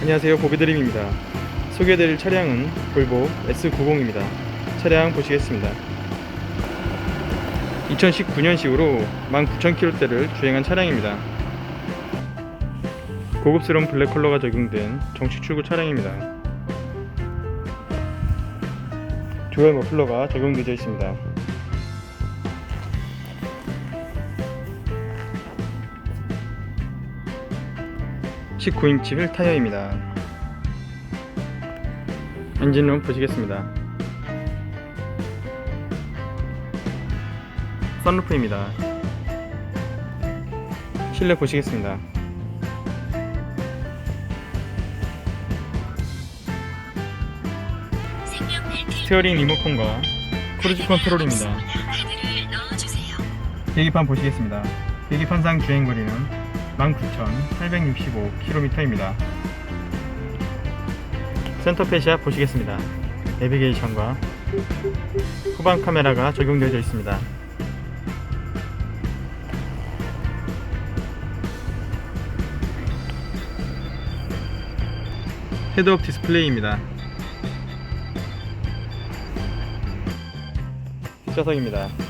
안녕하세요. 보비드림입니다. 소개해드릴 차량은 볼보 S90입니다. 차량 보시겠습니다. 2019년식으로 19,000km대를 주행한 차량입니다. 고급스러운 블랙 컬러가 적용된 정식 출고 차량입니다. 조열 머플러가 적용되어 있습니다 (19인치) 휠 타이어입니다. 엔진룸 보시겠습니다. 썬루프입니다. 실내 보시겠습니다. 스티어링 리모컨과 크루즈 컨트롤입니다. 계기판 보시겠습니다. 계기판상 주행거리는 19,865km입니다. 센터 페시아 보시겠습니다. 내비게이션과 후방 카메라가 적용되어 있습니다. 헤드업 디스플레이입니다. 뒷좌석입니다